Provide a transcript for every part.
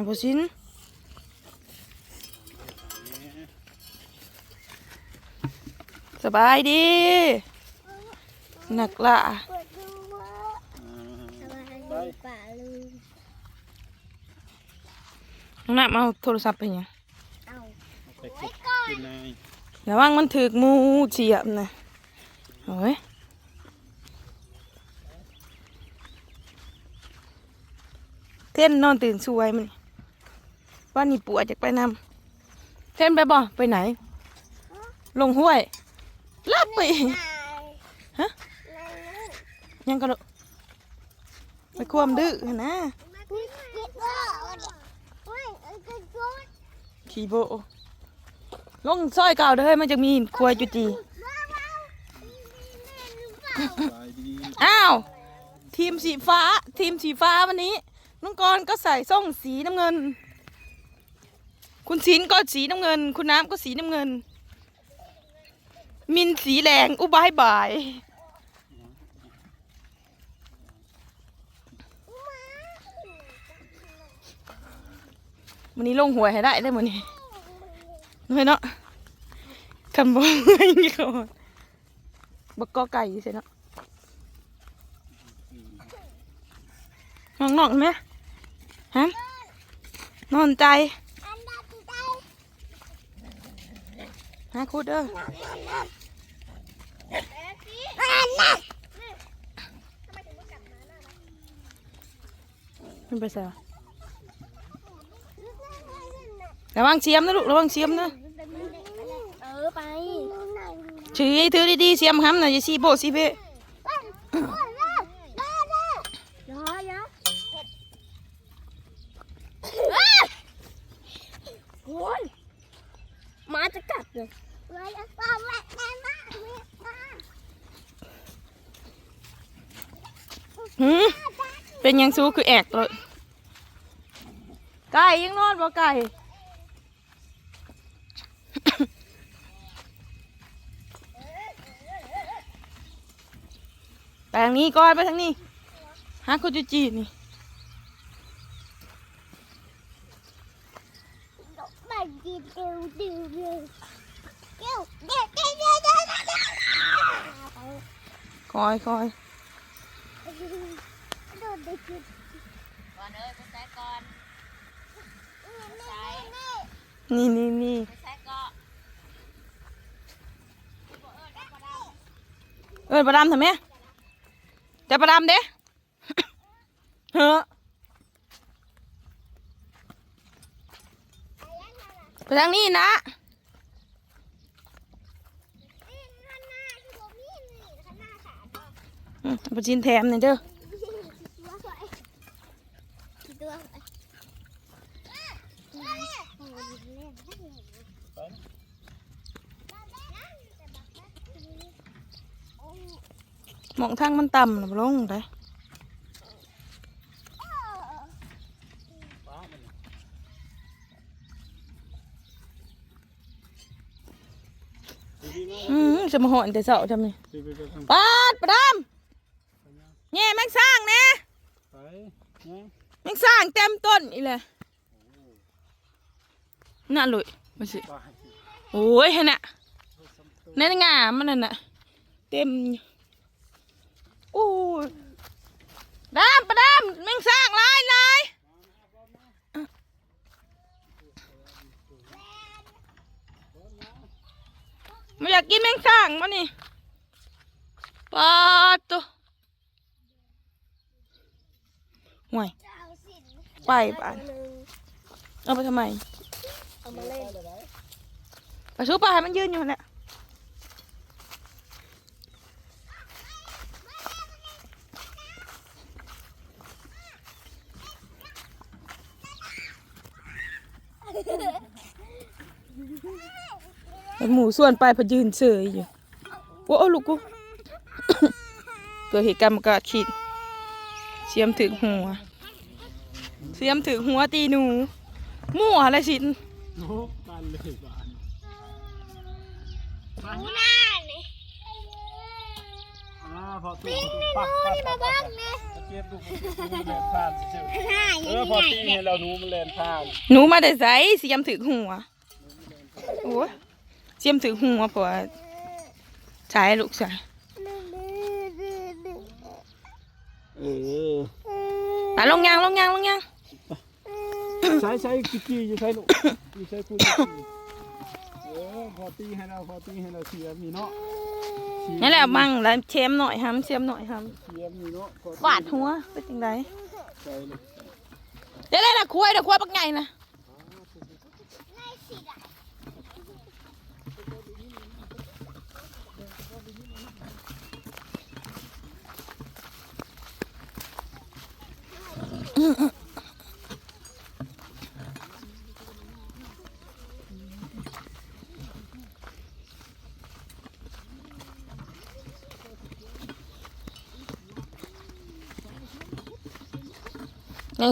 ให้ผู้สินสบายดีหนักละปวดดูว่าสบายดีป่าลุงน้องน้ำเอาโทรศัพท์ไปยังเอาไปกดกินเลยระวังมันถึกหมูเฉียบนะโอ้ยเท่นนอนตื่นสวยมัน ว่านี่ปวดจากไปนำเท่นไปบ่ไปไหน ลงห้วยลับไปฮะยังก็ไปความดื้อหั่นะพี่คิดว่าโอ้อ้กระโดดขี่โบลงซอยเก่าเด้อมันจะมีครัวจุจีอ้าว ทีมสีฟ้า ทีมสีฟ้าวันนี้น้องกรก็ใส่ส้งสีน้ำเงิน คุณศินก็สีน้ำเงิน คุณน้ำก็สีน้ำเงิน มินสีแดงอุบายบายวันนี้ลงหัวให้ได้ได้หมดนี่น้อยเนาะคำบอกอย่างนี้ก่อนบักกอไก่ใช่เนาะนอนนอนไหมฮะนอนใจ อันดับที่ได้ ฮะคูดเด้ออันนั้นมันไปใส่วะระวังเสียมนะลูกระวังเสียมนะเออไปถือถือดีๆเสียมห้ำหน่อยอย่าซีโบซีเบะ รอเยอะโอ้ยมาจะกัด เลยมาจะป้าแม่แม่มาแม่หืมเป็นยังซูคือแอกเลยไก่ยังนอนบ่ไก่ ไปทางนี้ก่อนไปทางนี้หาคุจูจีนี่ไปดิวดิวดิว ดิวดิวเดี๋ยวเดี๋ยวเดี๋ยวเดี๋ยวเดี๋ยวค เอาไปชินแถมหน่อยเด้อตัวสวยตัวสวยหมองทางมันต่ำน่ะบ่ลงได้ป้ามันอืมจะมาหอนแต่เช้าทำนี่ไปไปไปทางปาดประดาม แง่แม่งสร้างแน่ไปเนี่ยแม่งสร้างเต็มต้นอีเลยน่าเลยมาสิไปโอ้ยเห็นน่ะในงามมันนั่นน่ะเต็มอยู่โอ้ยดามประดามแม่งสร้างหลายหลายไม่อยากกินแมงสร้างมานี่ปาดตัว ห่วยไปบ้านเอาไปทำไมเอามาเล่นไปชูปลาให้มันยืนอยู่เนี่ยหมูส่วนไปพอยืนเฉยอยู่โอ้ลูกกูเกิดเหตุการณ์ประกาศขีด เสียมถึงหัว เสียมถึงหัวตีหนูมั่วอะไรสินโน้บ้านเลยบ้านหน้านี่อ่าพอถูกปักปักปักปักเก็บดูเก็บดูแบบบ้านเฉยหน้าเอยังอพอตีให้เราหนูมันแลนผ่านหนูมาแต่ไสเสียมถือหัวโอ้ยเสียมถือหัวเพราะว่าใช้ลูกใช้ เออตาลงยางลงยางลงยางใช้ใช้กิ๊กกี้อยู่ใช้ลูกอยู่ใช้คุณกิ๊กกี้เออพอตีให้เราพอตีให้เราเสียมีเนาะเสียนี่นแหละมั่งแล้วเชมหน่อยฮัมเชมหน่อยฮัมเสียมีเนาะพอตีบาดหัวเป็นจังไดใส่เลยเดี๋ยวได้ละควายเดี๋ยวควายปักไงนะ ยัง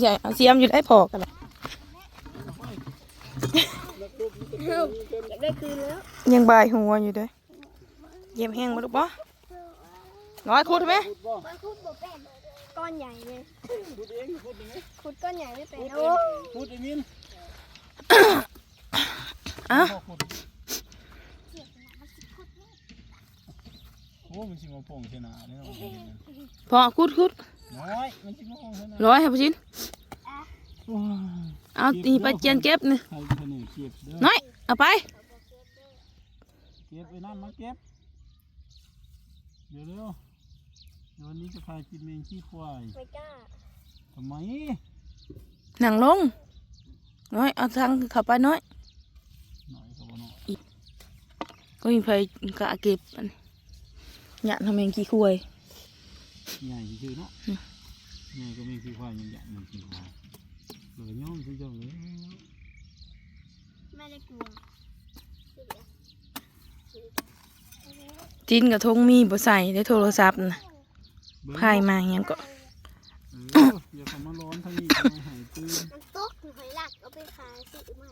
ใช่เอาเสียมอยู่ได้พอกันละอยากได้คืนแล้วยังบายหัวอยู่เด้วยเยี่ยมแห้งมาลูกปะน้อยคุดไหม อนใหญ่เลยพูดเองพูดยังไงคุดก้อนใหญ่ไม่เป็นพูดเองพูดไอ้มินอะพ่อพูดโอ้มันสิมาโป่งชนะเนี่ยเนาะพอคุดคุดน้อยมันสิมาโป่งชนะร้อยให้พ่อชินโอ้ยเอาตีไปเจียนเก็บนี่ใครคนนี้เก็บเด้อน้อยเอาไปเก็บไอ้นั่นมาเก็บเดี๋ยวเร็ว เดี๋ยววันนี้จะพากินเมงขี้ควายไม่กล้าทำไมนั่งลง น้อย เอาทางเข้าไปน้อย หน่อยก็บ่หน่อยก็มีไฟกะเก็บอันหยาดทำเองขี้คุยใหญ่ชื่อเนาะใหญ่ก็เมงขี้ควายยังใหญ่เมงขี้ควายเหลือย่อมคือจังเลยไม่ได้กลัวจินกับทงมีบ่ใส่ได้โทรศัพท์นะ พายมาอย่างก็เอออย่าเข้ามาร้อนทางนี้มาหายตื้นมันตกหอยหลักเอาไปขายสิใหม่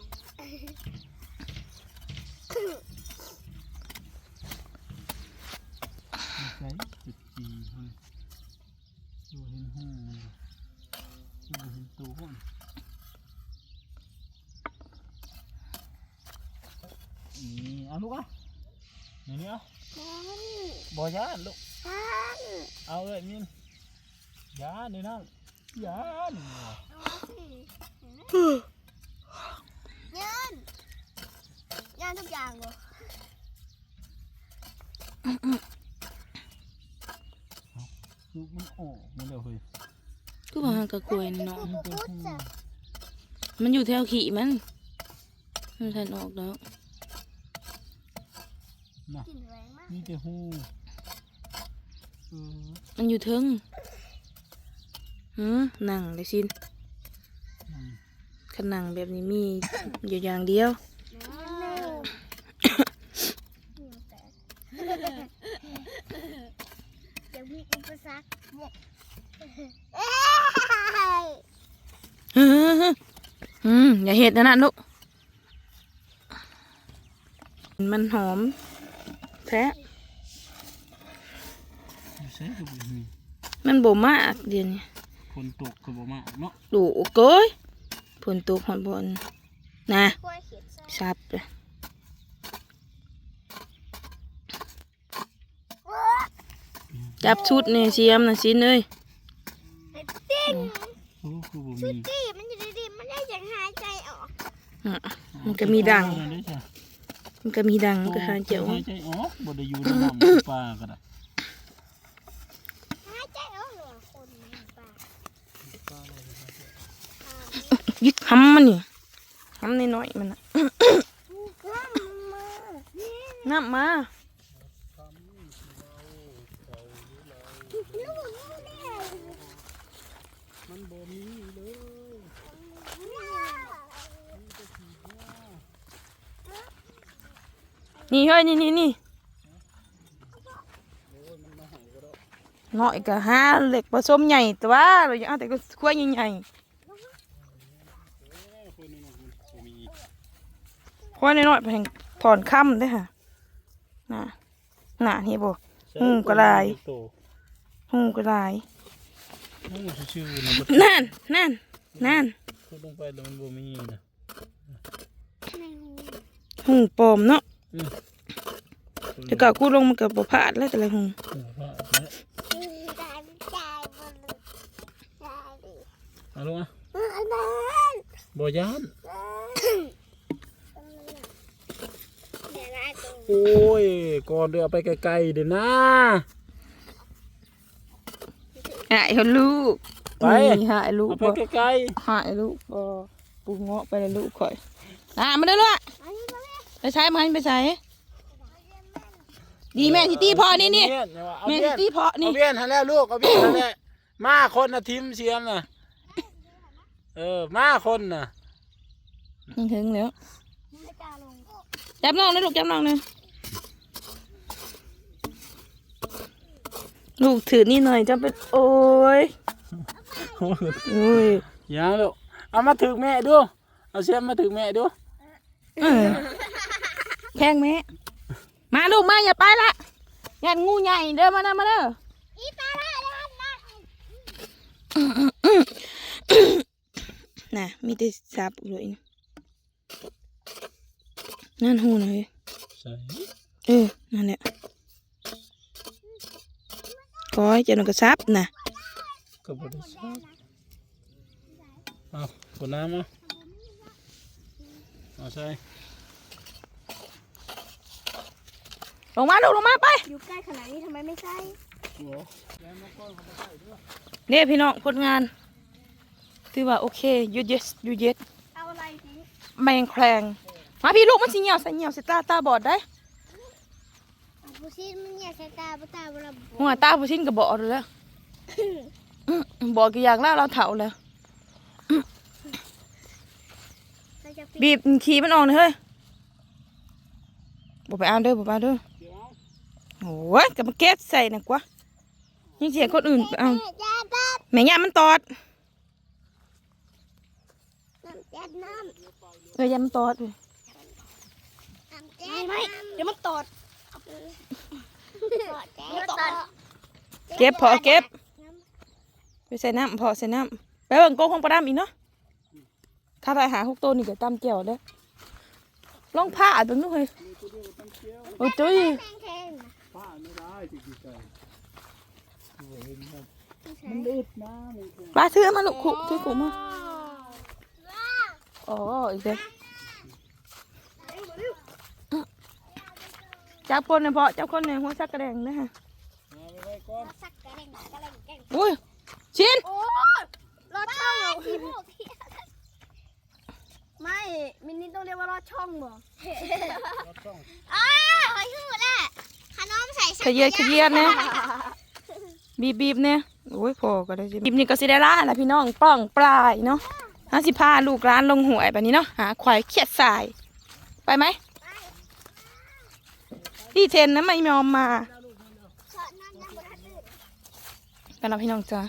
ใส่จุดจีเฮ้ยดูเห็นหูดูเห็นตัวคนนี่เอาลูกอะนี่นี่เอานั่นบ่ยานลูก นั่นเอาเลยมินยานนี่นั่นยานเอาสิยันยันทุกอย่างเลยลูกมันออกมาแล้วเฮ้ยก็ว่ากับกล้วยนี่เนาะมันเป็นหูมันอยู่แถวขี่มันมันทันออกแล้วน่ะกลิ่นแรงมากมีแต่หูเออ มันอยู่เทิงหืมนั่งเลยชินขนังแบบนี้มีอยู่อย่างเดียวเดี๋ยวมีอุปสรรคอืมอย่าเห็ดนะนั่นลูกมันหอมแท้ อยู่ใส่ก็บ่มีมันบ่มากเดี๋ยวนี้คนตกก็บ่มากเนาะดูโก้ยผลตกหอนบนนะกล้วยเขียนใส่ซับเลยจับชุดนี่เสียมนะสินเอ้ยไอ้ติ้งโอ้คือบ่ชุมีดจี้มันอยู่ดีๆมันได้อย่างหายใจออกอะมันก็มีดังนั่นเด้อจ้ะมันก็มีดังมันก็หาเจียวหายใจออกบ่ได้อยู่ในน้ำปลาก็ได้ หายใจออกเหรอคนในป่า ยึด ห้ำมันนี่ห้ำน้อยๆมันน่ะน้ำมาน้ำมาลูกลูกแน่มันบ่มีเลยนี่เฮ้ยนี่นี่นี่น้อยก็หาเหล็กผสมใหญ่แต่ว่าเราอยากเอาแต่ก็ขั้วใหญ่คนนึงบ่มี ๆขั้วน้อยๆไปแห่งถอนค่ำได้อค่ะน่ะน่ะนี่บ่อืมก็ได้หูก็ได้หูชื่อๆนะบ่นั่นนั่นนั่นขุดลงไปแล้วมันบ่มีนะในหูหุงปลอมเนาะอืมแต่ก็กูลงมันก็บ่พลาดแล้วแต่ละหุงโอ้โหเอาละได้ได้บนได้ดิเอาลงอะอันนั้นบ่ย้าน เดี๋ยวนะตรง โอ้ยก่อนเดือไปไกลๆเดี๋ยวนะหายเขาลูกไปนี่หายลูกเอาไปบ่ไกลหายลูกบ่ปูเงาะไปเลยลูกข่อยอะมาเด้อลูกอะอันนี้มาเลยไปใช้มันไปใช้ดีแม่ที่ตีพอๆนี่นี่เอาแม่เบี้ยที่ตีพอเอานี่เบี้ยนหันแล้วลูกเอาเบี้ยนหันแล้วมาคนน่ะทิมเสียมน่ะเออมาคนน่ะยังถึงแล้วไม่กล้าลง จับน้องนะลูกจับน้องนะลูกถือนี่หน่อยจะเป็นโอ้ยโอ้ยยังลูกเอามาถึงแม่ดูเอาเสียมมาถึงแม่ดูเออแข้งแม่มาลูกมาอย่าไปละยันงูใหญ่เด้อมาเด้อมาเด้ออีตาละเดี๋ยวนะน่ะมีแต่ซับเลยนะ นั่นหูหน่อยใส่เออ นั่นแหละก้อยเจะนกกระซับน่ะก็บ่ได้ใส่เอาขวดน้ำมาเอาใส่ลงมาลูกลงมาไปอยู่ใกล้ขนาดนี้ทำไมไม่ใกล้โอ้เนี่ยพี่น้องผลงานถือว่าโอเคหยุดเย็ดหยุดเย็ดเอาอะไรทีนี้แมงแครง มาพี่ลูกมันสิเหี่ยวใส่เหี่ยวใส่ตาตาบอดได้เอาผู้ชิดมันเนี่ยใช้ตาปตาบลาบหัวตาผู้ชินกับบอดเลยอื้อบอกกี่อย่างแล้วเราเถาแล้วเราจะปิดบีบขี่มันออกเลยเฮ้ยบอกไปเอาเด้อบอกไปเอาเด้อโอ้ยกับมาเก็บใส่นะกว่ายิ่งเสียคนอื่นไปเอาแม่จ้าจ้าแม่ย่ามันตอดน้ำจ้าน้ำเออย่ามันตอดเลยน้ำจ้า ไม่เดี๋ยวมันตอดเดี๋ยวตอดเก็บพอเก็บไปใส่น้ำพอใส่น้ำไปเบิ่งโกงของประดามอีกเนาะถ้าไปหาหกตัวนี่เดี๋ยวตามเกี่ยวเด้อลองผ้าตัวนู้นเฮ้ยโอ้ยจุ้ยแข็งป้าไม่ได้จริงๆใจโอ้เห็นครับมันอึดนะมันคงปลาถือมาลูกขุถือขุมาอ๋ออีกเด้อ จับคนเนี่ยพอจับคนเนี่ยหัวชักกระแดงนะฮะเอาไปไว้ก่อนสักกระเด้งกระเด้งแกงอุ้ยชินโอ้รอดช่องเหรอไม่มินนี่ต้องเรียกว่ารอดช่องบ่รับช่องอ้าหอยหูแหละขนมใส่ขยียดขยียดเนี่ยบีบบีบเนี่ยโอ้ยพอก็ได้สิบีบนี่ก็สิได้ล่าแหละพี่น้องป้องปลายเนาะห้าสิพาลูกร้านลงหวยแบบนี้เนาะหาควายเขียดสาย ไปไหม พี่เทนนะไม่ยอมมาชอบนั่นนะบนทัดลื่นกันนะพี่น้องจ้า